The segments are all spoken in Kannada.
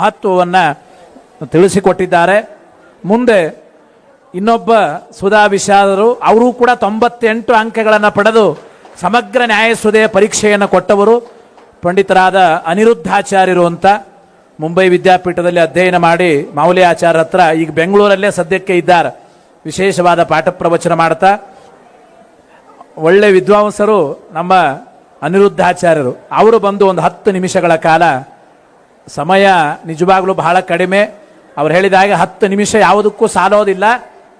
ಮಹತ್ವವನ್ನು ತಿಳಿಸಿಕೊಟ್ಟಿದ್ದಾರೆ. ಮುಂದೆ ಇನ್ನೊಬ್ಬ ಸುಧಾ ವಿಷಾದರು ಅವರು ಕೂಡ ತೊಂಬತ್ತೆಂಟು ಅಂಕಗಳನ್ನು ಪಡೆದು ಸಮಗ್ರ ನ್ಯಾಯಸುದೆಯ ಪರೀಕ್ಷೆಯನ್ನು ಕೊಟ್ಟವರು. ಪಂಡಿತರಾದ ಅನಿರುದ್ಧಾಚಾರ್ಯರು ಅಂತ ಮುಂಬೈ ವಿದ್ಯಾಪೀಠದಲ್ಲಿ ಅಧ್ಯಯನ ಮಾಡಿ ಮೌಲ್ಯ ಆಚಾರ್ಯ ಹತ್ರ ಈಗ ಬೆಂಗಳೂರಲ್ಲೇ ಸದ್ಯಕ್ಕೆ ಇದ್ದಾರೆ. ವಿಶೇಷವಾದ ಪಾಠ ಪ್ರವಚನ ಮಾಡ್ತಾ. ಒಳ್ಳೆ ವಿದ್ವಾಂಸರು ನಮ್ಮ ಅನಿರುದ್ಧಾಚಾರ್ಯರು. ಅವರು ಬಂದು ಒಂದು ಹತ್ತು ನಿಮಿಷಗಳ ಕಾಲ ಸಮಯ ನಿಜವಾಗ್ಲೂ ಬಹಳ ಕಡಿಮೆ. ಅವ್ರು ಹೇಳಿದ ಹಾಗೆ ಹತ್ತು ನಿಮಿಷ ಯಾವುದಕ್ಕೂ ಸಾಲೋದಿಲ್ಲ.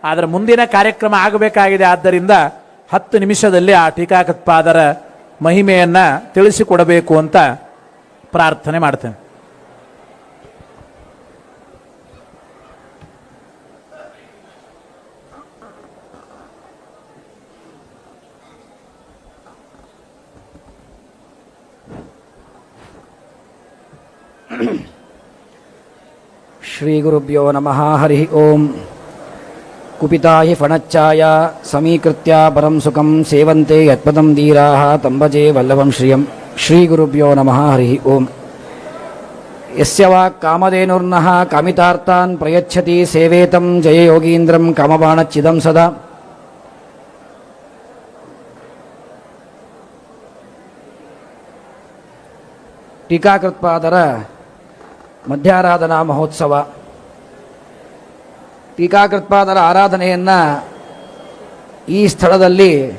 ಆದರೆ ಮುಂದಿನ ಕಾರ್ಯಕ್ರಮ ಆಗಬೇಕಾಗಿದೆ. ಆದ್ದರಿಂದ ಹತ್ತು ನಿಮಿಷದಲ್ಲಿ ಆ ಟೀಕಾಕತ್ಪಾದರ ಮಹಿಮೆಯನ್ನು ತಿಳಿಸಿಕೊಡಬೇಕು ಅಂತ ಪ್ರಾರ್ಥನೆ ಮಾಡ್ತೇನೆ. ಶ್ರೀಗುರುಭ್ಯೋ ನಮಃ ಹರಿ ಓಂ ಕುಪಿತಾ ಹಿ ಫಣಚ್ಛಾಯ ಸಮೀಕೃತ್ಯ ಪರಂ ಸುಖಂ ಸೇವಂತೆ ಯತ್ಪದಂ ಧೀರಾಃ ತಂಬಜೆ ವಲ್ಲಭಂ ಶ್ರಿಯಂ ಶ್ರೀಗುರುಭ್ಯೋ ನಮಃ ಹರಿ ಓಂ ಯಸ್ಯ ವಾ ಕಾಮಧೇನುರ್ನಃ ಕಾಮಿತಾರ್ಥಾನ್ ಪ್ರಯಚ್ಛತಿ ಸೇವೇತಂ ಜಯಯೋಗೀಂದ್ರಂ ಕಾಮಬಾಣಚ್ಚಿದಂ ಸದಾ ಟೀಕಾಕೃತ್ಪಾದರ ಮಧ್ಯಾರಾಧನಾ ಮಹೋತ್ಸವ. ಟೀಕಾಕೃತ್ಪಾದರ ಆರಾಧನೆಯನ್ನು ಈ ಸ್ಥಳದಲ್ಲಿ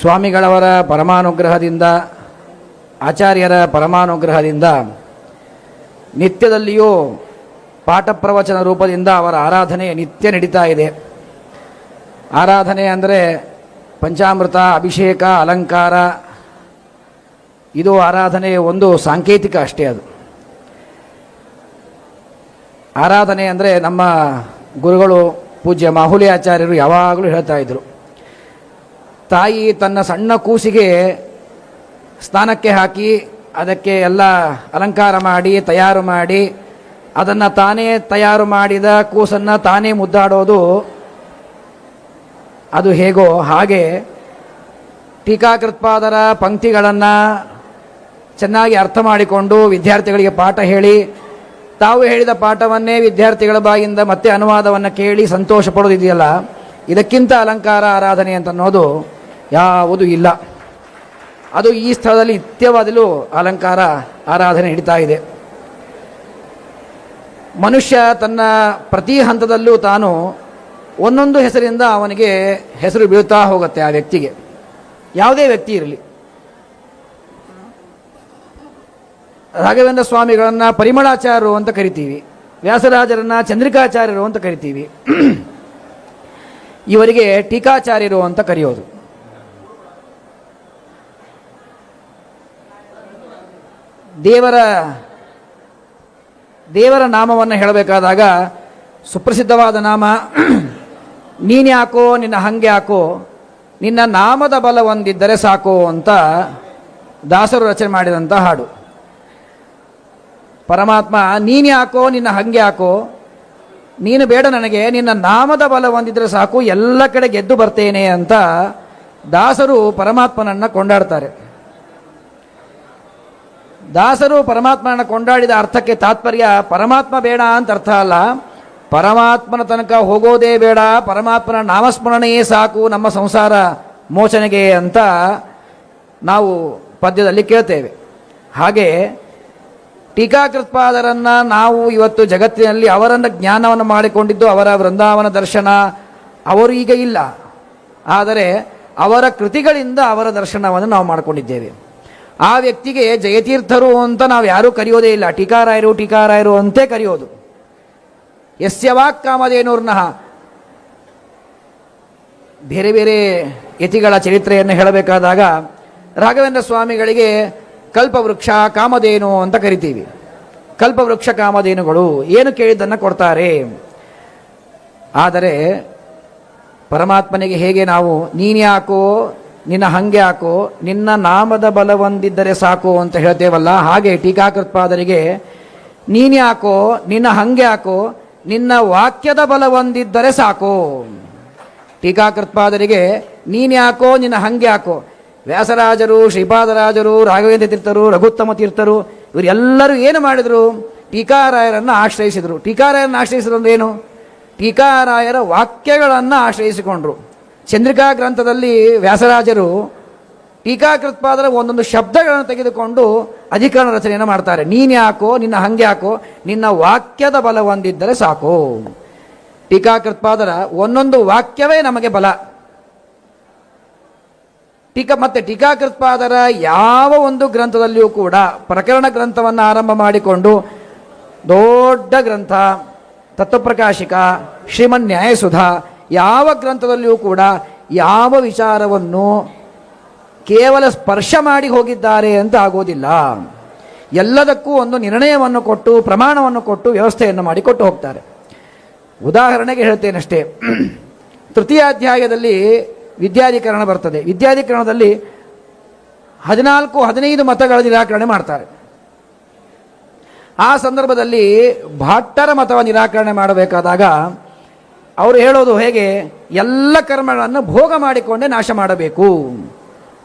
ಸ್ವಾಮಿಗಳವರ ಪರಮಾನುಗ್ರಹದಿಂದ, ಆಚಾರ್ಯರ ಪರಮಾನುಗ್ರಹದಿಂದ, ನಿತ್ಯದಲ್ಲಿಯೂ ಪಾಠ ಪ್ರವಚನ ರೂಪದಿಂದ ಅವರ ಆರಾಧನೆ ನಿತ್ಯ ನಡೀತಾ ಇದೆ. ಆರಾಧನೆ ಅಂದರೆ ಪಂಚಾಮೃತ, ಅಭಿಷೇಕ, ಅಲಂಕಾರ ಇದು ಆರಾಧನೆ ಒಂದು ಸಾಂಕೇತಿಕ ಅಷ್ಟೇ ಅದು. ಆರಾಧನೆ ಅಂದರೆ ನಮ್ಮ ಗುರುಗಳು, ಪೂಜ್ಯ ಮಾಹುಲಿ ಆಚಾರ್ಯರು ಯಾವಾಗಲೂ ಹೇಳ್ತಾ ಇದ್ರು, ತಾಯಿ ತನ್ನ ಸಣ್ಣ ಕೂಸಿಗೆ ಸ್ನಾನಕ್ಕೆ ಹಾಕಿ ಅದಕ್ಕೆ ಎಲ್ಲ ಅಲಂಕಾರ ಮಾಡಿ, ತಯಾರು ಮಾಡಿ, ಅದನ್ನು ತಾನೇ ತಯಾರು ಮಾಡಿದ ಕೂಸನ್ನು ತಾನೇ ಮುದ್ದಾಡೋದು, ಅದು ಹೇಗೋ ಹಾಗೆ ಟೀಕಾಕೃತ್ಪಾದರ ಪಂಕ್ತಿಗಳನ್ನು ಚೆನ್ನಾಗಿ ಅರ್ಥ ಮಾಡಿಕೊಂಡು ವಿದ್ಯಾರ್ಥಿಗಳಿಗೆ ಪಾಠ ಹೇಳಿ, ತಾವು ಹೇಳಿದ ಪಾಠವನ್ನೇ ವಿದ್ಯಾರ್ಥಿಗಳ ಬಾಯಿಂದ ಮತ್ತೆ ಅನುವಾದವನ್ನು ಕೇಳಿ ಸಂತೋಷ ಪಡೋದಿದೆಯಲ್ಲ ಇದಕ್ಕಿಂತ ಅಲಂಕಾರ, ಆರಾಧನೆ ಅಂತ ಅನ್ನೋದು ಯಾವುದೂ ಇಲ್ಲ. ಅದು ಈ ಸ್ಥಳದಲ್ಲಿ ನಿತ್ಯವಾದಲೂ ಅಲಂಕಾರ, ಆರಾಧನೆ ಹಿಡಿತಾ ಇದೆ. ಮನುಷ್ಯ ತನ್ನ ಪ್ರತಿ ಹಂತದಲ್ಲೂ ತಾನು ಒಂದೊಂದು ಹೆಸರಿಂದ ಅವನಿಗೆ ಹೆಸರು ಬೀಳ್ತಾ ಹೋಗುತ್ತೆ ಆ ವ್ಯಕ್ತಿಗೆ. ಯಾವುದೇ ವ್ಯಕ್ತಿ ಇರಲಿ. ರಾಘವೇಂದ್ರ ಸ್ವಾಮಿಗಳನ್ನ ಪರಿಮಳಾಚಾರ್ಯರು ಅಂತ ಕರಿತೀವಿ, ವ್ಯಾಸರಾಜರನ್ನ ಚಂದ್ರಿಕಾಚಾರ್ಯರು ಅಂತ ಕರಿತೀವಿ. ಇವರಿಗೆ ಟೀಕಾಚಾರ್ಯರು ಅಂತ ಕರೆಯೋದು. ದೇವರ ದೇವರ ನಾಮವನ್ನು ಹೇಳಬೇಕಾದಾಗ ಸುಪ್ರಸಿದ್ಧವಾದ ನಾಮ ನೀನ್ಯಾಕೋ ನಿನ್ನ ಹಂಗೆ ಯಾಕೋ, ನಿನ್ನ ನಾಮದ ಬಲ ಒಂದಿದ್ದರೆ ಸಾಕು ಅಂತ ದಾಸರು ರಚನೆ ಮಾಡಿದಂಥ ಹಾಡು. ಪರಮಾತ್ಮ, ನೀನು ಯಾಕೋ ನಿನ್ನ ಹಂಗೆ ಯಾಕೋ ನೀನು ಬೇಡ ನನಗೆ, ನಿನ್ನ ನಾಮದ ಬಲ ಹೊಂದಿದ್ರೆ ಸಾಕು, ಎಲ್ಲ ಕಡೆ ಗೆದ್ದು ಬರ್ತೇನೆ ಅಂತ ದಾಸರು ಪರಮಾತ್ಮನನ್ನ ಕೊಂಡಾಡ್ತಾರೆ. ದಾಸರು ಪರಮಾತ್ಮನನ್ನ ಕೊಂಡಾಡಿದ ಅರ್ಥಕ್ಕೆ ತಾತ್ಪರ್ಯ, ಪರಮಾತ್ಮ ಬೇಡ ಅಂತ ಅರ್ಥ ಅಲ್ಲ. ಪರಮಾತ್ಮನ ತನಕ ಹೋಗೋದೇ ಬೇಡ, ಪರಮಾತ್ಮನ ನಾಮಸ್ಮರಣೆಯೇ ಸಾಕು ನಮ್ಮ ಸಂಸಾರ ಮೋಚನೆಗೆ ಅಂತ ನಾವು ಪದ್ಯದಲ್ಲಿ ಕೇಳ್ತೇವೆ. ಹಾಗೆ ಟೀಕಾಕೃತ್ಪಾದರನ್ನ ನಾವು ಇವತ್ತು ಜಗತ್ತಿನಲ್ಲಿ ಅವರನ್ನು ಜ್ಞಾನವನ್ನು ಮಾಡಿಕೊಂಡಿದ್ದು ಅವರ ವೃಂದಾವನ ದರ್ಶನ. ಅವರು ಈಗ ಇಲ್ಲ. ಆದರೆ ಅವರ ಕೃತಿಗಳಿಂದ ಅವರ ದರ್ಶನವನ್ನು ನಾವು ಮಾಡಿಕೊಂಡಿದ್ದೇವೆ. ಆ ವ್ಯಕ್ತಿಗೆ ಜಯತೀರ್ಥರು ಅಂತ ನಾವು ಯಾರೂ ಕರೆಯೋದೇ ಇಲ್ಲ. ಟೀಕಾರಾಯರು ಟೀಕಾರಾಯರು ಅಂತೇ ಕರೆಯೋದು. ಯಸ್ಯವಾಕ್ ಕಾಮಧೇನೂರ್ನಃ. ಬೇರೆ ಬೇರೆ ಯತಿಗಳ ಚರಿತ್ರೆಯನ್ನು ಹೇಳಬೇಕಾದಾಗ ರಾಘವೇಂದ್ರ ಸ್ವಾಮಿಗಳಿಗೆ ಕಲ್ಪವೃಕ್ಷ ಕಾಮಧೇನು ಅಂತ ಕರಿತೀವಿ. ಕಲ್ಪವೃಕ್ಷ ಕಾಮಧೇನುಗಳು ಏನು ಕೇಳಿದ್ದನ್ನು ಕೊಡ್ತಾರೆ. ಆದರೆ ಪರಮಾತ್ಮನಿಗೆ ಹೇಗೆ ನಾವು ನೀನ್ಯಾಕೋ ನಿನ್ನ ಹಂಗೆ ಹಾಕೋ, ನಿನ್ನ ನಾಮದ ಬಲವೊಂದಿದ್ದರೆ ಸಾಕು ಅಂತ ಹೇಳ್ತೇವಲ್ಲ, ಹಾಗೆ ಟೀಕಾಕೃತ್ಪಾದರಿಗೆ ನೀನ್ಯಾಕೋ ನಿನ್ನ ಹಂಗೆ ಹಾಕೋ, ನಿನ್ನ ವಾಕ್ಯದ ಬಲವೊಂದಿದ್ದರೆ ಸಾಕು. ಟೀಕಾಕೃತ್ಪಾದರಿಗೆ ನೀನ್ಯಾಕೋ ನಿನ್ನ ಹಂಗೆ ಹಾಕೋ ವ್ಯಾಸರಾಜರು, ಶ್ರೀಪಾದರಾಜರು, ರಾಘವೇಂದ್ರ ತೀರ್ಥರು, ರಘುತ್ತಮ ತೀರ್ಥರು, ಇವರೆಲ್ಲರೂ ಏನು ಮಾಡಿದರು? ಟೀಕಾರಾಯರನ್ನು ಆಶ್ರಯಿಸಿದರು. ಟೀಕಾರಾಯರನ್ನು ಆಶ್ರಯಿಸಿದ್ರು ಅಂದ್ರೆ ಏನು? ಟೀಕಾರಾಯರ ವಾಕ್ಯಗಳನ್ನು ಆಶ್ರಯಿಸಿಕೊಂಡ್ರು. ಚಂದ್ರಿಕಾ ಗ್ರಂಥದಲ್ಲಿ ವ್ಯಾಸರಾಜರು ಟೀಕಾಕೃತ್ಪಾದರ ಒಂದೊಂದು ಶಬ್ದಗಳನ್ನು ತೆಗೆದುಕೊಂಡು ಅಧಿಕರಣ ರಚನೆಯನ್ನು ಮಾಡ್ತಾರೆ. ನೀನು ಯಾಕೋ, ನಿನ್ನ ಹಂಗೆ ಯಾಕೋ, ನಿನ್ನ ವಾಕ್ಯದ ಬಲ ಹೊಂದಿದ್ದರೆ ಸಾಕು. ಟೀಕಾಕೃತ್ಪಾದರ ಒಂದೊಂದು ವಾಕ್ಯವೇ ನಮಗೆ ಬಲ. ಟೀಕಾ ಮತ್ತೆ ಟೀಕಾಕೃತ್ಪಾದರ ಯಾವ ಒಂದು ಗ್ರಂಥದಲ್ಲಿಯೂ ಕೂಡ ಪ್ರಕರಣ ಗ್ರಂಥವನ್ನು ಆರಂಭ ಮಾಡಿಕೊಂಡು ದೊಡ್ಡ ಗ್ರಂಥ, ತತ್ವಪ್ರಕಾಶಿಕ ಶ್ರೀಮನ್ ನ್ಯಾಯಸುಧ ಯಾವ ಗ್ರಂಥದಲ್ಲಿಯೂ ಕೂಡ ಯಾವ ವಿಚಾರವನ್ನು ಕೇವಲ ಸ್ಪರ್ಶ ಮಾಡಿ ಹೋಗಿದ್ದಾರೆ ಅಂತ ಆಗೋದಿಲ್ಲ. ಎಲ್ಲದಕ್ಕೂ ಒಂದು ನಿರ್ಣಯವನ್ನು ಕೊಟ್ಟು, ಪ್ರಮಾಣವನ್ನು ಕೊಟ್ಟು ವ್ಯವಸ್ಥೆಯನ್ನು ಮಾಡಿ ಕೊಟ್ಟು ಹೋಗ್ತಾರೆ. ಉದಾಹರಣೆಗೆ ಹೇಳ್ತೇನಷ್ಟೇ. ತೃತೀಯ ಅಧ್ಯಾಯದಲ್ಲಿ ವಿದ್ಯಾಧಿಕರಣ ಬರ್ತದೆ. ವಿದ್ಯಾಧಿಕರಣದಲ್ಲಿ ಹದಿನಾಲ್ಕು, ಹದಿನೈದು ಮತಗಳ ನಿರಾಕರಣೆ ಮಾಡ್ತಾರೆ. ಆ ಸಂದರ್ಭದಲ್ಲಿ ಭಟ್ಟರ ಮತವ ನಿರಾಕರಣೆ ಮಾಡಬೇಕಾದಾಗ ಅವರು ಹೇಳೋದು ಹೇಗೆ, ಎಲ್ಲ ಕರ್ಮಗಳನ್ನು ಭೋಗ ಮಾಡಿಕೊಂಡೇ ನಾಶ ಮಾಡಬೇಕು.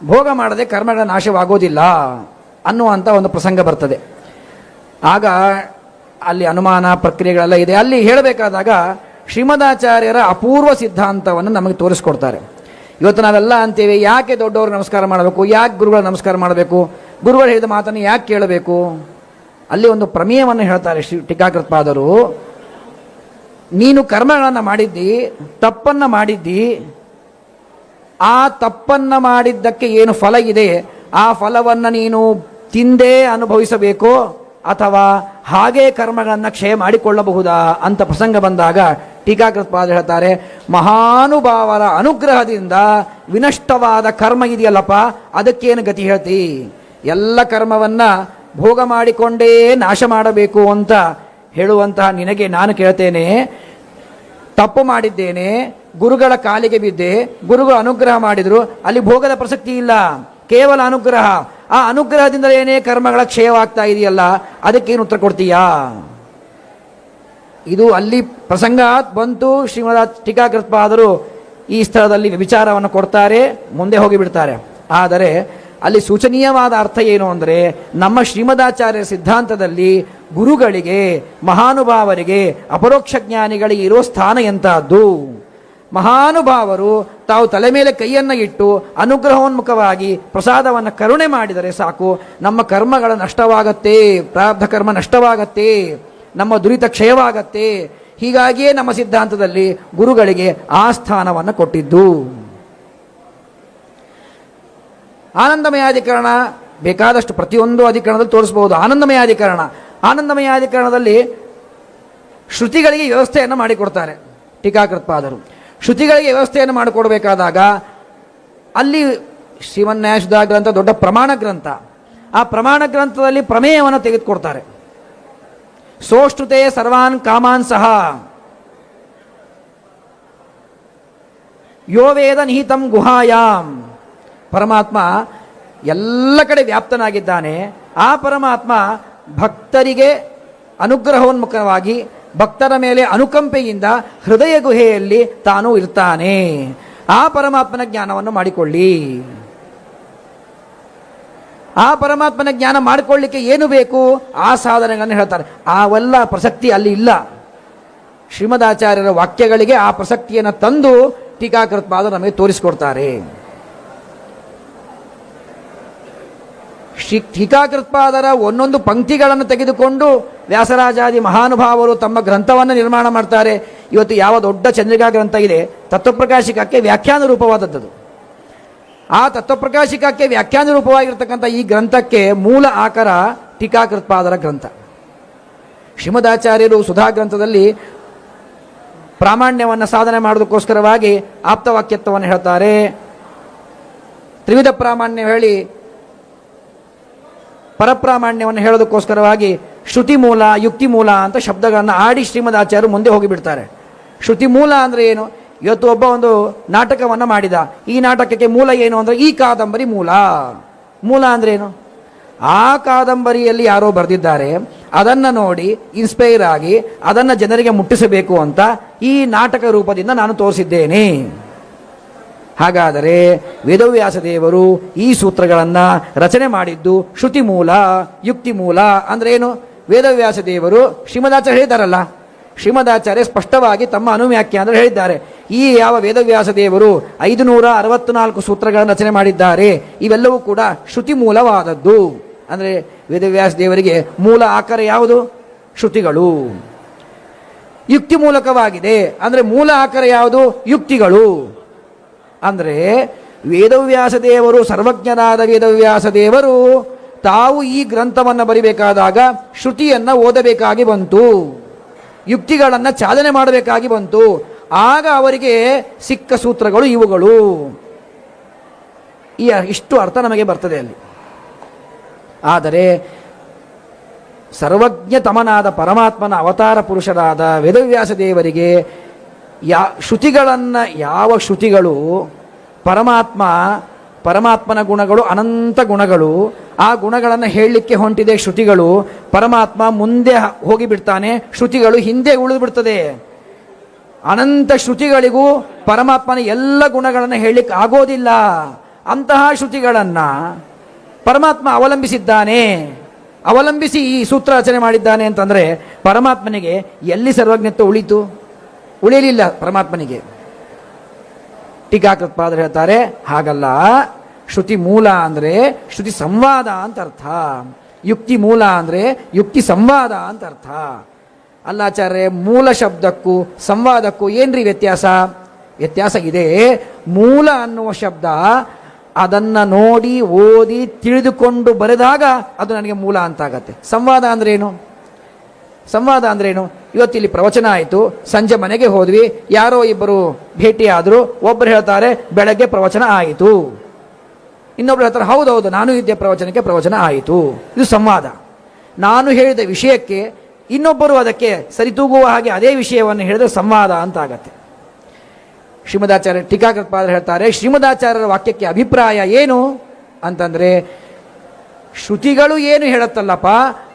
ಭೋಗ ಮಾಡದೆ ಕರ್ಮಗಳ ನಾಶವಾಗೋದಿಲ್ಲ ಅನ್ನುವಂಥ ಒಂದು ಪ್ರಸಂಗ ಬರ್ತದೆ. ಆಗ ಅಲ್ಲಿ ಅನುಮಾನ ಪ್ರಕ್ರಿಯೆಗಳೆಲ್ಲ ಇದೆ. ಅಲ್ಲಿ ಹೇಳಬೇಕಾದಾಗ ಶ್ರೀಮದಾಚಾರ್ಯರ ಅಪೂರ್ವ ಸಿದ್ಧಾಂತವನ್ನು ನಮಗೆ ತೋರಿಸ್ಕೊಡ್ತಾರೆ. ಇವತ್ತು ನಾವೆಲ್ಲ ಅಂತೀವಿ, ಯಾಕೆ ದೊಡ್ಡವ್ರಿಗೆ ನಮಸ್ಕಾರ ಮಾಡಬೇಕು? ಯಾಕೆ ಗುರುಗಳ ನಮಸ್ಕಾರ ಮಾಡಬೇಕು? ಗುರುಗಳು ಹೇಳಿದ ಮಾತನ್ನು ಯಾಕೆ ಕೇಳಬೇಕು? ಅಲ್ಲಿ ಒಂದು ಪ್ರಮೇಯವನ್ನು ಹೇಳ್ತಾರೆ ಶ್ರೀ ಟೀಕಾಕೃತ್ಪಾದರು ನೀನು ಕರ್ಮಗಳನ್ನು ಮಾಡಿದ್ದಿ, ತಪ್ಪನ್ನು ಮಾಡಿದ್ದಿ, ಆ ತಪ್ಪನ್ನು ಮಾಡಿದ್ದಕ್ಕೆ ಏನು ಫಲ ಇದೆ? ಆ ಫಲವನ್ನು ನೀನು ತಿಂದೇ ಅನುಭವಿಸಬೇಕು ಅಥವಾ ಹಾಗೇ ಕರ್ಮಗಳನ್ನು ಕ್ಷಯ ಮಾಡಿಕೊಳ್ಳಬಹುದಾ ಅಂತ ಪ್ರಸಂಗ ಬಂದಾಗ ಟೀಕಾಕೃತ್ಪಾದ ಹೇಳ್ತಾರೆ, ಮಹಾನುಭಾವರ ಅನುಗ್ರಹದಿಂದ ವಿನಷ್ಟವಾದ ಕರ್ಮ ಇದೆಯಲ್ಲಪ್ಪ, ಅದಕ್ಕೇನು ಗತಿ ಹೇಳ್ತಿ? ಎಲ್ಲ ಕರ್ಮವನ್ನ ಭೋಗ ಮಾಡಿಕೊಂಡೇ ನಾಶ ಮಾಡಬೇಕು ಅಂತ ಹೇಳುವಂತಹ ನಿನಗೆ ನಾನು ಕೇಳ್ತೇನೆ. ತಪ್ಪು ಮಾಡಿದ್ದೇನೆ, ಗುರುಗಳ ಕಾಲಿಗೆ ಬಿದ್ದೆ, ಗುರುಗಳು ಅನುಗ್ರಹ ಮಾಡಿದ್ರು, ಅಲ್ಲಿ ಭೋಗದ ಪ್ರಸಕ್ತಿ ಇಲ್ಲ, ಕೇವಲ ಅನುಗ್ರಹ. ಆ ಅನುಗ್ರಹದಿಂದ ಏನೇ ಕರ್ಮಗಳ ಕ್ಷಯವಾಗ್ತಾ ಇದೆಯಲ್ಲ, ಅದಕ್ಕೇನು ಉತ್ತರ ಕೊಡ್ತೀಯಾ? ಇದು ಅಲ್ಲಿ ಪ್ರಸಂಗ ಬಂತು ಶ್ರೀಮದ ಟೀಕಾಕೃತ್ಪಾದರು ಈ ಸ್ಥಳದಲ್ಲಿ ವಿಚಾರವನ್ನು ಕೊಡ್ತಾರೆ, ಮುಂದೆ ಹೋಗಿಬಿಡ್ತಾರೆ. ಆದರೆ ಅಲ್ಲಿ ಸೂಚನೀಯವಾದ ಅರ್ಥ ಏನು ಅಂದರೆ, ನಮ್ಮ ಶ್ರೀಮದಾಚಾರ್ಯ ಸಿದ್ಧಾಂತದಲ್ಲಿ ಗುರುಗಳಿಗೆ, ಮಹಾನುಭಾವರಿಗೆ, ಅಪರೋಕ್ಷ ಜ್ಞಾನಿಗಳಿಗೆ ಇರೋ ಸ್ಥಾನ ಎಂತಹದ್ದು? ಮಹಾನುಭಾವರು ತಾವು ತಲೆ ಮೇಲೆ ಕೈಯನ್ನು ಇಟ್ಟು ಅನುಗ್ರಹೋನ್ಮುಖವಾಗಿ ಪ್ರಸಾದವನ್ನು ಕರುಣೆ ಮಾಡಿದರೆ ಸಾಕು, ನಮ್ಮ ಕರ್ಮಗಳ ನಷ್ಟವಾಗತ್ತೆ ಪ್ರಾರ್ಧ ಕರ್ಮ ನಷ್ಟವಾಗತ್ತೆ. ನಮ್ಮ ದುರಿತ ಕ್ಷಯವಾಗತ್ತೆ. ಹೀಗಾಗಿಯೇ ನಮ್ಮ ಸಿದ್ಧಾಂತದಲ್ಲಿ ಗುರುಗಳಿಗೆ ಆ ಸ್ಥಾನವನ್ನು ಕೊಟ್ಟಿದ್ದು. ಆನಂದಮಯ ಅಧಿಕರಣ ಬೇಕಾದಷ್ಟು ಪ್ರತಿಯೊಂದು ಅಧಿಕರಣದಲ್ಲಿ ತೋರಿಸಬಹುದು. ಆನಂದಮಯ ಅಧಿಕರಣ. ಆನಂದಮಯ ಅಧಿಕರಣದಲ್ಲಿ ಶ್ರುತಿಗಳಿಗೆ ವ್ಯವಸ್ಥೆಯನ್ನು ಮಾಡಿಕೊಡ್ತಾರೆ. ಟೀಕಾಕೃತ್ಪಾದರು. ಶ್ರುತಿಗಳಿಗೆ ವ್ಯವಸ್ಥೆಯನ್ನು ಮಾಡಿಕೊಡಬೇಕಾದಾಗ ಅಲ್ಲಿ ಶ್ರೀಮನ್ಯಾಯಶುದ್ಧ ಗ್ರಂಥ ದೊಡ್ಡ ಪ್ರಮಾಣ ಗ್ರಂಥ. ಆ ಪ್ರಮಾಣ ಗ್ರಂಥದಲ್ಲಿ ಪ್ರಮೇಯವನ್ನು ತೆಗೆದುಕೊಡ್ತಾರೆ. ಸೋಷ್ಟುತೆ ಸರ್ವಾನ್ ಕಾಮಾನ್ ಸಹ. ಯೋ ವೇದ ನಿಹಿತಂ ಗುಹಾಯಾಮ್ ಪರಮಾತ್ಮ ಎಲ್ಲ ಕಡೆ ವ್ಯಾಪ್ತನಾಗಿದ್ದಾನೆ. ಆ ಪರಮಾತ್ಮ ಭಕ್ತರಿಗೆ ಅನುಗ್ರಹೋನ್ಮುಖವಾಗಿ, ಭಕ್ತರ ಮೇಲೆ ಅನುಕಂಪೆಯಿಂದ ಹೃದಯ ಗುಹೆಯಲ್ಲಿ ತಾನು ಇರ್ತಾನೆ. ಆ ಪರಮಾತ್ಮನ ಜ್ಞಾನವನ್ನು ಮಾಡಿಕೊಳ್ಳಿ. ಆ ಪರಮಾತ್ಮನ ಜ್ಞಾನ ಮಾಡಿಕೊಳ್ಳಿಕ್ಕೆ ಏನು ಬೇಕು? ಆ ಸಾಧನೆಗಳನ್ನು ಹೇಳ್ತಾರೆ. ಅವೆಲ್ಲ ಪ್ರಸಕ್ತಿ ಅಲ್ಲಿ ಇಲ್ಲ. ಶ್ರೀಮದಾಚಾರ್ಯರ ವಾಕ್ಯಗಳಿಗೆ ಆ ಪ್ರಸಕ್ತಿಯನ್ನು ತಂದು ಟೀಕಾಕೃತ್ಪಾದ ನಮಗೆ ತೋರಿಸಿಕೊಡ್ತಾರೆ. ಶ್ರೀ ಟೀಕಾಕೃತ್ಪಾದರ ಒಂದೊಂದು ಪಂಕ್ತಿಗಳನ್ನು ತೆಗೆದುಕೊಂಡು ವ್ಯಾಸರಾಜಾದಿ ಮಹಾನುಭಾವರು ತಮ್ಮ ಗ್ರಂಥವನ್ನು ನಿರ್ಮಾಣ ಮಾಡ್ತಾರೆ. ಇವತ್ತು ಯಾವ ದೊಡ್ಡ ಚಂದ್ರಿಕಾ ಗ್ರಂಥ ಇದೆ, ತತ್ವಪ್ರಕಾಶಿಕಕ್ಕೆ ವ್ಯಾಖ್ಯಾನ ರೂಪವಾದದ್ದು ಆ ತತ್ವಪ್ರಕಾಶಿಕಕ್ಕೆ ವ್ಯಾಖ್ಯಾನ ರೂಪವಾಗಿರ್ತಕ್ಕಂಥ ಈ ಗ್ರಂಥಕ್ಕೆ ಮೂಲ ಆಕಾರ ಟೀಕಾಕೃತ್ಪಾದರ ಗ್ರಂಥ. ಶ್ರೀಮದಾಚಾರ್ಯರು ಸುಧಾ ಗ್ರಂಥದಲ್ಲಿ ಪ್ರಾಮಾಣ್ಯವನ್ನು ಸಾಧನೆ ಮಾಡೋದಕ್ಕೋಸ್ಕರವಾಗಿ ಆಪ್ತವಾಕ್ಯತ್ವವನ್ನು ಹೇಳ್ತಾರೆ. ತ್ರಿವಿಧ ಪ್ರಾಮಾಣ್ಯ ಹೇಳಿ ಪರಪ್ರಾಮಾಣ್ಯವನ್ನು ಹೇಳೋದಕ್ಕೋಸ್ಕರವಾಗಿ ಶ್ರುತಿ ಮೂಲ ಯುಕ್ತಿ ಮೂಲ ಅಂತ ಶಬ್ದಗಳನ್ನು ಆಡಿ ಶ್ರೀಮದಾಚಾರ್ಯರು ಮುಂದೆ ಹೋಗಿಬಿಡ್ತಾರೆ. ಶ್ರುತಿ ಮೂಲ ಅಂದರೆ ಏನು? ಇವತ್ತು ಒಬ್ಬ ಒಂದು ನಾಟಕವನ್ನು ಮಾಡಿದ. ಈ ನಾಟಕಕ್ಕೆ ಮೂಲ ಏನು ಅಂದರೆ ಈ ಕಾದಂಬರಿ ಮೂಲ. ಮೂಲ ಅಂದ್ರೆ ಏನು? ಆ ಕಾದಂಬರಿಯಲ್ಲಿ ಯಾರೋ ಬರೆದಿದ್ದಾರೆ. ಅದನ್ನು ನೋಡಿ ಇನ್ಸ್ಪೈರ್ ಆಗಿ ಅದನ್ನು ಜನರಿಗೆ ಮುಟ್ಟಿಸಬೇಕು ಅಂತ ಈ ನಾಟಕ ರೂಪದಿಂದ ನಾನು ತೋರಿಸಿದ್ದೇನೆ. ಹಾಗಾದರೆ ವೇದವ್ಯಾಸ ದೇವರು ಈ ಸೂತ್ರಗಳನ್ನು ರಚನೆ ಮಾಡಿದ್ದು ಶ್ರುತಿ ಮೂಲ, ಯುಕ್ತಿ ಮೂಲ ಅಂದ್ರೆ ಏನು? ವೇದವ್ಯಾಸ ದೇವರು ಶ್ರೀಮದಾಚಾರ್ಯ ಹೇಳಿದಾರಲ್ಲ ಶ್ರೀಮದಾಚಾರ್ಯ ಸ್ಪಷ್ಟವಾಗಿ ತಮ್ಮ ಅನುವ್ಯಾಖ್ಯ ಅಂದರೆ ಹೇಳಿದ್ದಾರೆ. ಈ ಯಾವ ವೇದವ್ಯಾಸ ದೇವರು ಐದು ನೂರ ಅರವತ್ನಾಲ್ಕು ಸೂತ್ರಗಳನ್ನು ರಚನೆ ಮಾಡಿದ್ದಾರೆ. ಇವೆಲ್ಲವೂ ಕೂಡ ಶ್ರುತಿ ಮೂಲವಾದದ್ದು ಅಂದರೆ ವೇದವ್ಯಾಸ ದೇವರಿಗೆ ಮೂಲ ಆಕಾರ ಯಾವುದು? ಶ್ರುತಿಗಳು. ಯುಕ್ತಿ ಮೂಲಕವಾಗಿದೆ ಅಂದರೆ ಮೂಲ ಆಕಾರ ಯಾವುದು? ಯುಕ್ತಿಗಳು. ಅಂದರೆ ವೇದವ್ಯಾಸ ದೇವರು, ಸರ್ವಜ್ಞನಾದ ವೇದವ್ಯಾಸ ದೇವರು ತಾವು ಈ ಗ್ರಂಥವನ್ನು ಬರಿಬೇಕಾದಾಗ ಶ್ರುತಿಯನ್ನು ಓದಬೇಕಾಗಿ ಬಂತು. ಯುಕ್ತಿಗಳನ್ನು ಚಾಲನೆ ಮಾಡಬೇಕಾಗಿ ಬಂತು. ಆಗ ಅವರಿಗೆ ಸಿಕ್ಕ ಸೂತ್ರಗಳು ಇವುಗಳು. ಈ ಇಷ್ಟು ಅರ್ಥ ನಮಗೆ ಬರ್ತದೆ ಅಲ್ಲಿ. ಆದರೆ ಸರ್ವಜ್ಞತಮನಾದ ಪರಮಾತ್ಮನ ಅವತಾರ ಪುರುಷರಾದ ವೇದವ್ಯಾಸ ದೇವರಿಗೆ ಯಾ, ಶ್ರುತಿಗಳನ್ನು ಯಾವ ಶ್ರುತಿಗಳು ಪರಮಾತ್ಮ ಪರಮಾತ್ಮನ ಗುಣಗಳು ಅನಂತ ಗುಣಗಳು. ಆ ಗುಣಗಳನ್ನು ಹೇಳಲಿಕ್ಕೆ ಹೊಂಟಿದೆ ಶ್ರುತಿಗಳು. ಪರಮಾತ್ಮ ಮುಂದೆ ಹೋಗಿಬಿಡ್ತಾನೆ, ಶ್ರುತಿಗಳು ಹಿಂದೆ ಉಳಿದು ಬಿಡ್ತದೆ ಅನಂತ ಶ್ರುತಿಗಳಿಗೂ ಪರಮಾತ್ಮನ ಎಲ್ಲ ಗುಣಗಳನ್ನು ಹೇಳಲಿಕ್ಕೆ ಆಗೋದಿಲ್ಲ. ಅಂತಹ ಶ್ರುತಿಗಳನ್ನು ಪರಮಾತ್ಮ ಅವಲಂಬಿಸಿದ್ದಾನೆ. ಅವಲಂಬಿಸಿ ಈ ಸೂತ್ರ ರಚನೆ ಮಾಡಿದ್ದಾನೆ ಅಂತಂದರೆ ಪರಮಾತ್ಮನಿಗೆ ಎಲ್ಲಿ ಸರ್ವಜ್ಞತ್ವ ಉಳಿತು? ಉಳಿಯಲಿಲ್ಲ ಪರಮಾತ್ಮನಿಗೆ. ಟೀಕಾಕೃತ್ಪಾದರು ಹೇಳ್ತಾರೆ. ಹಾಗಲ್ಲ. ಶ್ರುತಿ ಮೂಲ ಅಂದ್ರೆ ಶ್ರುತಿ ಸಂವಾದ ಅಂತ ಅರ್ಥ. ಯುಕ್ತಿ ಮೂಲ ಅಂದ್ರೆ ಯುಕ್ತಿ ಸಂವಾದ ಅಂತ ಅರ್ಥ. ಅಲ್ಲಾಚಾರ್ಯ ಮೂಲ ಶಬ್ದಕ್ಕೂ ಸಂವಾದಕ್ಕೂ ಏನ್ರಿ ವ್ಯತ್ಯಾಸ? ವ್ಯತ್ಯಾಸ ಇದೆ. ಮೂಲ ಅನ್ನುವ ಶಬ್ದ ಅದನ್ನ ನೋಡಿ, ಓದಿ, ತಿಳಿದುಕೊಂಡು ಬರೆದಾಗ ಅದು ನನಗೆ ಮೂಲ ಅಂತ ಆಗತ್ತೆ ಸಂವಾದ ಅಂದ್ರೆ ಏನು? ಸಂವಾದ ಅಂದ್ರೇನು ಇವತ್ತಿಲ್ಲಿ ಪ್ರವಚನ ಆಯಿತು. ಸಂಜೆ ಮನೆಗೆ ಹೋದ್ವಿ. ಯಾರೋ ಇಬ್ಬರು ಭೇಟಿಯಾದರು. ಒಬ್ಬರು ಹೇಳ್ತಾರೆ, ಬೆಳಗ್ಗೆ ಪ್ರವಚನ ಆಯಿತು. ಇನ್ನೊಬ್ರು ಹೇಳ್ತಾರೆ ಹೌದೌದು ನಾನು ಇದ್ದೆ ಪ್ರವಚನಕ್ಕೆ ಪ್ರವಚನ ಆಯಿತು. ಇದು ಸಂವಾದ. ನಾನು ಹೇಳಿದ ವಿಷಯಕ್ಕೆ ಇನ್ನೊಬ್ಬರು ಅದಕ್ಕೆ ಸರಿತೂಗುವ ಹಾಗೆ ಅದೇ ವಿಷಯವನ್ನು ಹೇಳಿದ್ರೆ ಸಂವಾದ ಅಂತ ಆಗತ್ತೆ ಶ್ರೀಮದಾಚಾರ್ಯ ಟೀಕಾಕೃತ್ಪಾದರು ಹೇಳ್ತಾರೆ, ಶ್ರೀಮದಾಚಾರ್ಯರ ವಾಕ್ಯಕ್ಕೆ ಅಭಿಪ್ರಾಯ ಏನು? ಅಂತಂದರೆ, ಶ್ರುತಿಗಳು ಏನು ಹೇಳುತ್ತಲ್ಲಪ್ಪ?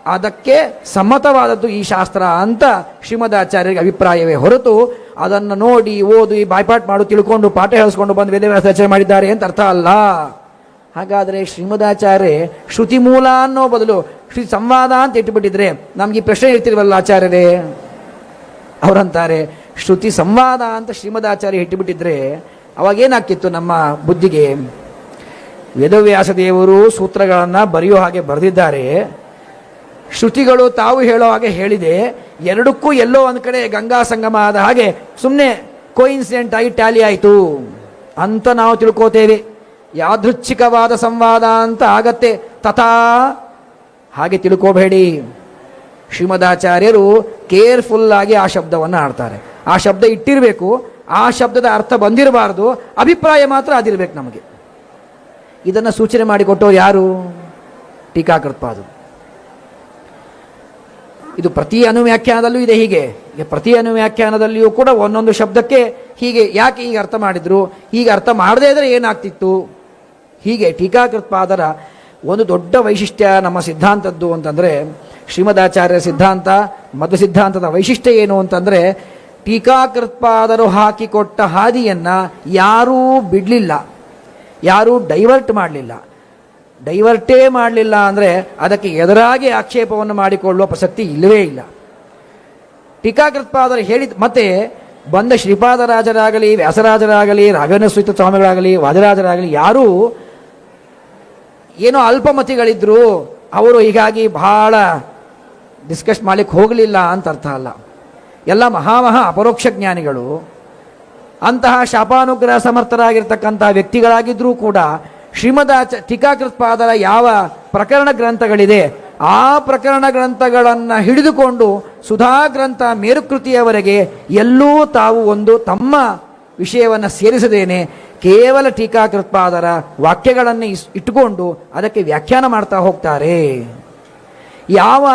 ಅದಕ್ಕೆ ಸಮ್ಮತವಾದದ್ದು ಈ ಶಾಸ್ತ್ರ ಅಂತ ಶ್ರೀಮದಾಚಾರ್ಯರಿಗೆ ಅಭಿಪ್ರಾಯವೇ ಹೊರತು ಅದನ್ನು ನೋಡಿ, ಓದಿ, ಬಾಯ್ಪಾಟ್ ಮಾಡು, ತಿಳ್ಕೊಂಡು, ಪಾಠ ಹೇಳಿಸ್ಕೊಂಡು ಬಂದು ವೇದವ್ಯಾಸ ರಚನೆ ಮಾಡಿದ್ದಾರೆ ಅಂತ ಅರ್ಥ ಅಲ್ಲ. ಹಾಗಾದರೆ ಶ್ರೀಮದಾಚಾರ್ಯ ಶ್ರುತಿ ಮೂಲ ಅನ್ನೋ ಬದಲು ಶ್ರೀ ಸಂವಾದ ಅಂತ ಇಟ್ಟುಬಿಟ್ಟಿದ್ರೆ ನಮ್ಗೆ ಈ ಪ್ರಶ್ನೆ ಇರ್ತಿರ್ವಲ್ಲ ಆಚಾರ್ಯರೇ? ಅವರಂತಾರೆ, ಶ್ರುತಿ ಸಂವಾದ ಅಂತ ಶ್ರೀಮದಾಚಾರ್ಯ ಇಟ್ಟುಬಿಟ್ಟಿದ್ರೆ ಅವಾಗ ಏನಾಗ್ತಿತ್ತು ನಮ್ಮ ಬುದ್ಧಿಗೆ? ವೇದವ್ಯಾಸ ದೇವರು ಸೂತ್ರಗಳನ್ನು ಬರೆಯೋ ಹಾಗೆ ಬರೆದಿದ್ದಾರೆ. ಶ್ರುತಿಗಳು ತಾವು ಹೇಳೋ ಹಾಗೆ ಹೇಳಿದೆ, ಎರಡಕ್ಕೂ ಎಲ್ಲೋ ಒಂದು ಕಡೆ ಗಂಗಾ ಸಂಗಮ ಆದ ಹಾಗೆ ಸುಮ್ಮನೆ ಕೋಇನ್ಸಿಡೆಂಟ್ ಆಗಿ ಟ್ಯಾಲಿ ಆಯಿತು. ಅಂತ ನಾವು ತಿಳ್ಕೋತೇವೆ ಯಾದೃಚ್ಛಿಕವಾದ ಸಂವಾದ ಅಂತ ಆಗತ್ತೆ. ತಥಾ ಹಾಗೆ ತಿಳ್ಕೋಬೇಡಿ. ಶ್ರೀಮದಾಚಾರ್ಯರು ಕೇರ್ಫುಲ್ ಆಗಿ ಆ ಶಬ್ದವನ್ನು ಆಡ್ತಾರೆ. ಆ ಶಬ್ದ ಇಟ್ಟಿರಬೇಕು, ಆ ಶಬ್ದದ ಅರ್ಥ ಬಂದಿರಬಾರ್ದು, ಅಭಿಪ್ರಾಯ ಮಾತ್ರ ಅದಿರಬೇಕು ನಮಗೆ. ಇದನ್ನು ಸೂಚನೆ ಮಾಡಿಕೊಟ್ಟವ್ರು ಯಾರು? ಟೀಕಾಕೃತ್ಪಾದರು. ಇದು ಪ್ರತಿ ಅನುವ್ಯಾಖ್ಯಾನದಲ್ಲೂ ಇದೆ ಹೀಗೆ. ಈಗ ಪ್ರತಿ ಅನುವ್ಯಾಖ್ಯಾನದಲ್ಲಿಯೂ ಕೂಡ ಒಂದೊಂದು ಶಬ್ದಕ್ಕೆ ಹೀಗೆ ಯಾಕೆ ಈಗ ಅರ್ಥ ಮಾಡಿದ್ರು? ಹೀಗೆ ಅರ್ಥ ಮಾಡದೇ ಇದ್ರೆ ಏನಾಗ್ತಿತ್ತು? ಹೀಗೆ ಟೀಕಾಕೃತ್ಪಾದರ ಒಂದು ದೊಡ್ಡ ವೈಶಿಷ್ಟ್ಯ ನಮ್ಮ ಸಿದ್ಧಾಂತದ್ದು ಅಂತಂದರೆ ಶ್ರೀಮದಾಚಾರ್ಯ ಸಿದ್ಧಾಂತ ಮಧ್ವ ಸಿದ್ಧಾಂತದ ವೈಶಿಷ್ಟ್ಯ ಏನು ಅಂತಂದರೆ ಟೀಕಾಕೃತ್ಪಾದರು ಹಾಕಿಕೊಟ್ಟ ಹಾದಿಯನ್ನ ಯಾರೂ ಬಿಡಲಿಲ್ಲ. ಯಾರೂ ಡೈವರ್ಟ್ ಮಾಡಲಿಲ್ಲ. ಡೈವರ್ಟೇ ಮಾಡಲಿಲ್ಲ ಅಂದರೆ ಅದಕ್ಕೆ ಎದುರಾಗಿ ಆಕ್ಷೇಪವನ್ನು ಮಾಡಿಕೊಳ್ಳುವ ಪ್ರಸಕ್ತಿ ಇಲ್ಲವೇ ಇಲ್ಲ. ಟೀಕಾಕೃತ್ಪಾದರು ಹೇಳಿದ ಮತ್ತೆ ಬಂದ ಶ್ರೀಪಾದರಾಜರಾಗಲಿ, ವ್ಯಾಸರಾಜರಾಗಲಿ, ರಾಘವೇಂದ್ರ ಸುತ ಸ್ವಾಮಿಗಳಾಗಲಿ, ವಾದಿರಾಜರಾಗಲಿ, ಯಾರೂ ಏನೋ ಅಲ್ಪಮತಿಗಳಿದ್ರು, ಅವರು ಹೀಗಾಗಿ ಬಹಳ ಡಿಸ್ಕಸ್ ಮಾಡಲಿಕ್ಕೆ ಹೋಗಲಿಲ್ಲ ಅಂತ ಅರ್ಥ ಅಲ್ಲ. ಎಲ್ಲ ಮಹಾಮಹಾ ಅಪರೋಕ್ಷ ಜ್ಞಾನಿಗಳು ಅಂತಹ ಶಾಪಾನುಗ್ರಹ ಸಮರ್ಥರಾಗಿರ್ತಕ್ಕಂಥ ವ್ಯಕ್ತಿಗಳಾಗಿದ್ದರೂ ಕೂಡ ಶ್ರೀಮದಾಚ ಟೀಕಾಕೃತ್ಪಾದರ ಯಾವ ಪ್ರಕರಣ ಗ್ರಂಥಗಳಿದೆ, ಆ ಪ್ರಕರಣ ಗ್ರಂಥಗಳನ್ನು ಹಿಡಿದುಕೊಂಡು ಸುಧಾ ಗ್ರಂಥ ಮೇರುಕೃತಿಯವರೆಗೆ ಎಲ್ಲೂ ತಾವು ಒಂದು ತಮ್ಮ ವಿಷಯವನ್ನು ಸೇರಿಸದೇನೆ, ಕೇವಲ ಟೀಕಾಕೃತ್ಪಾದರ ವಾಕ್ಯಗಳನ್ನು ಇಟ್ಟುಕೊಂಡು ಅದಕ್ಕೆ ವ್ಯಾಖ್ಯಾನ ಮಾಡ್ತಾ ಹೋಗ್ತಾರೆ. ಯಾವ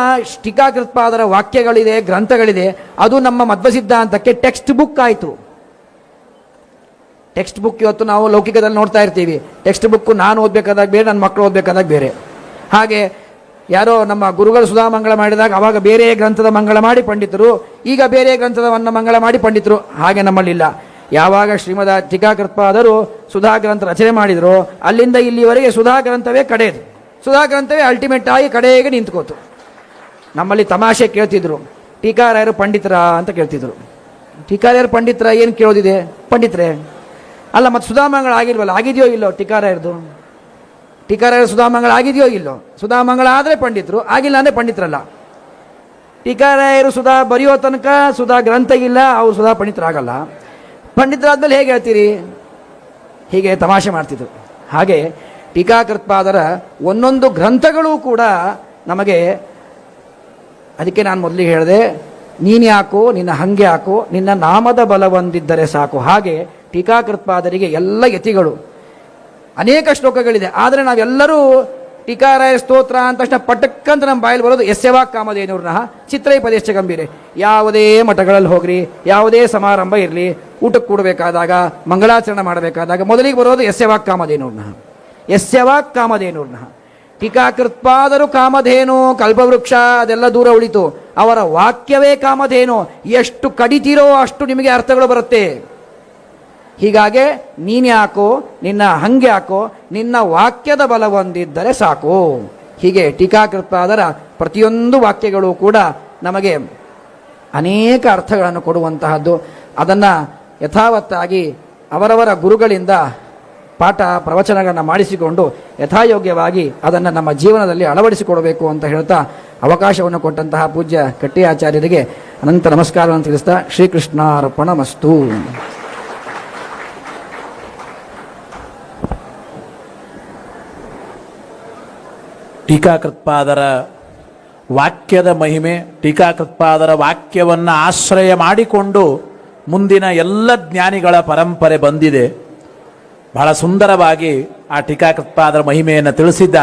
ಟೀಕಾಕೃತ್ಪಾದರ ವಾಕ್ಯಗಳಿದೆ, ಗ್ರಂಥಗಳಿದೆ, ಅದು ನಮ್ಮ ಮಧ್ವ ಸಿದ್ಧಾಂತಕ್ಕೆ ಟೆಕ್ಸ್ಟ್ ಬುಕ್ ಆಯಿತು. ಟೆಕ್ಸ್ಟ್ ಬುಕ್ ಇವತ್ತು ನಾವು ಲೌಕಿಕದಲ್ಲಿ ನೋಡ್ತಾ ಇರ್ತೀವಿ. ಟೆಕ್ಸ್ಟ್ ಬುಕ್ ನಾನು ಓದಬೇಕಾದಾಗ ಬೇರೆ, ನನ್ನ ಮಕ್ಕಳು ಓದಬೇಕಾದಾಗ ಬೇರೆ. ಹಾಗೆ ಯಾರೋ ನಮ್ಮ ಗುರುಗಳು ಸುಧಾ ಮಂಗಳ ಮಾಡಿದಾಗ ಅವಾಗ ಬೇರೆ ಗ್ರಂಥದ ಮಂಗಳ ಮಾಡಿ ಪಂಡಿತರು, ಈಗ ಬೇರೆ ಗ್ರಂಥದವನ್ನು ಮಂಗಳ ಮಾಡಿ ಪಂಡಿತರು, ಹಾಗೆ ನಮ್ಮಲ್ಲಿಲ್ಲ. ಯಾವಾಗ ಶ್ರೀಮದ ಟೀಕಾಕೃತ್ಪಾದರು ಸುಧಾ ಗ್ರಂಥ ರಚನೆ ಮಾಡಿದರು, ಅಲ್ಲಿಂದ ಇಲ್ಲಿವರೆಗೆ ಸುಧಾ ಗ್ರಂಥವೇ ಕಡೆಯದು ಸುಧಾ ಗ್ರಂಥವೇ ಅಲ್ಟಿಮೇಟ್ ಆಗಿ ಕಡೆಗೆ ನಿಂತ್ಕೋತು. ನಮ್ಮಲ್ಲಿ ತಮಾಷೆ ಕೇಳ್ತಿದ್ರು. ಟೀಕಾರಾಯರು ಪಂಡಿತರ ಅಂತ ಕೇಳ್ತಿದ್ರು. ಟೀಕಾರಾಯರು ಪಂಡಿತರ ಏನು ಕೇಳೋದಿದೆ? ಪಂಡಿತರೇ ಅಲ್ಲ, ಮತ್ತು ಸುಧಾಮಂಗಳ ಆಗಿಲ್ವಲ್ಲ? ಆಗಿದೆಯೋ ಇಲ್ಲೋ ಟೀಕಾರಾಯರ್ದು ಟೀಕಾರಾಯರು ಸುಧಾಮಂಗಳ ಆಗಿದೆಯೋ ಇಲ್ಲೋ? ಸುಧಾಮಂಗಳ ಆದರೆ ಪಂಡಿತರು, ಆಗಿಲ್ಲ ಅಂದರೆ ಪಂಡಿತರಲ್ಲ. ಟೀಕಾರಾಯರು ಸುಧಾ ಬರೆಯೋ ತನಕ ಸುಧಾ ಗ್ರಂಥ ಇಲ್ಲ, ಅವರು ಸುಧಾ ಪಂಡಿತರಾಗಲ್ಲ. ಪಂಡಿತರಾದ್ಮೇಲೆ ಹೇಗೆ ಹೇಳ್ತೀರಿ? ಹೀಗೆ ತಮಾಷೆ ಮಾಡ್ತಿದ್ರು. ಹಾಗೆ ಟೀಕಾಕೃತ್ಪಾದರ ಒಂದೊಂದು ಗ್ರಂಥಗಳು ಕೂಡ ನಮಗೆ, ಅದಕ್ಕೆ ನಾನು ಮೊದಲಿಗೆ ಹೇಳಿದೆ, ನೀನು ಯಾಕೋ, ನಿನ್ನ ಹಂಗೆ ಯಾಕೋ, ನಿನ್ನ ನಾಮದ ಬಲವೊಂದಿದ್ದರೆ ಸಾಕು. ಹಾಗೆ ಟೀಕಾಕೃತ್ಪಾದರಿಗೆ ಎಲ್ಲ ಯತಿಗಳು. ಅನೇಕ ಶ್ಲೋಕಗಳಿದೆ. ಆದರೆ ನಾವೆಲ್ಲರೂ ಟೀಕಾರಾಯ ಸ್ತೋತ್ರ ಅಂತ ತಕ್ಷಣ ಪಟಕ್ಕಂತ ನಮ್ಮ ಬಾಯಲ್ಲಿ ಬರೋದು ಎಸ್ಯವಾ ಕಾಮಧೇನೂರ್ನಃ ಚಿತ್ರೈ ಪದೇಶ ಗಂಭೀರೆ. ಯಾವುದೇ ಮಠಗಳಲ್ಲಿ ಹೋಗ್ರಿ, ಯಾವುದೇ ಸಮಾರಂಭ ಇರಲಿ, ಊಟಕ್ಕೆ ಕೂಡಬೇಕಾದಾಗ, ಮಂಗಳಾಚರಣೆ ಮಾಡಬೇಕಾದಾಗ ಮೊದಲಿಗೆ ಬರೋದು ಎಸ್ಯವಾ ಕಾಮಧೇನೂರ್ನಃ ಯಸ್ಯವಾ ಕಾಮಧೇನೂರ್ನಃ ಟೀಕಾಕೃತ್ಪಾದರು ಕಾಮಧೇನು, ಕಲ್ಪವೃಕ್ಷ, ಅದೆಲ್ಲ ದೂರ ಉಳಿತು. ಅವರ ವಾಕ್ಯವೇ ಕಾಮಧೇನು. ಎಷ್ಟು ಕಡಿತೀರೋ ಅಷ್ಟು ನಿಮಗೆ ಅರ್ಥಗಳು ಬರುತ್ತೆ. ಹೀಗಾಗಿ ನೀನು ಯಾಕೋ, ನಿನ್ನ ಹಂಗೆ ಯಾಕೋ, ನಿನ್ನ ವಾಕ್ಯದ ಬಲ ಹೊಂದಿದ್ದರೆ ಸಾಕು. ಹೀಗೆ ಟೀಕಾಕೃತ್ಪಾದರ ಪ್ರತಿಯೊಂದು ವಾಕ್ಯಗಳು ಕೂಡ ನಮಗೆ ಅನೇಕ ಅರ್ಥಗಳನ್ನು ಕೊಡುವಂತಹದ್ದು. ಅದನ್ನು ಯಥಾವತ್ತಾಗಿ ಅವರವರ ಗುರುಗಳಿಂದ ಪಾಠ ಪ್ರವಚನಗಳನ್ನು ಮಾಡಿಸಿಕೊಂಡು ಯಥಾಯೋಗ್ಯವಾಗಿ ಅದನ್ನು ನಮ್ಮ ಜೀವನದಲ್ಲಿ ಅಳವಡಿಸಿಕೊಡಬೇಕು ಅಂತ ಹೇಳ್ತಾ ಅವಕಾಶವನ್ನು ಕೊಟ್ಟಂತಹ ಪೂಜ್ಯ ಕಟ್ಟಿ ಆಚಾರ್ಯರಿಗೆ ಅನಂತ ನಮಸ್ಕಾರವನ್ನು ತಿಳಿಸ್ತಾ ಶ್ರೀಕೃಷ್ಣಾರ್ಪಣ ಮಸ್ತು ಟೀಕಾಕೃತ್ಪಾದರ ವಾಕ್ಯದ ಮಹಿಮೆ, ಟೀಕಾಕೃತ್ಪಾದರ ವಾಕ್ಯವನ್ನು ಆಶ್ರಯ ಮಾಡಿಕೊಂಡು ಮುಂದಿನ ಎಲ್ಲ ಜ್ಞಾನಿಗಳ ಪರಂಪರೆ ಬಂದಿದೆ. ಬಹಳ ಸುಂದರವಾಗಿ ಆ ಟೀಕಾಕೃತ್ಪಾದರ ಮಹಿಮೆಯನ್ನು ತಿಳಿಸಿದ್ದಾರೆ.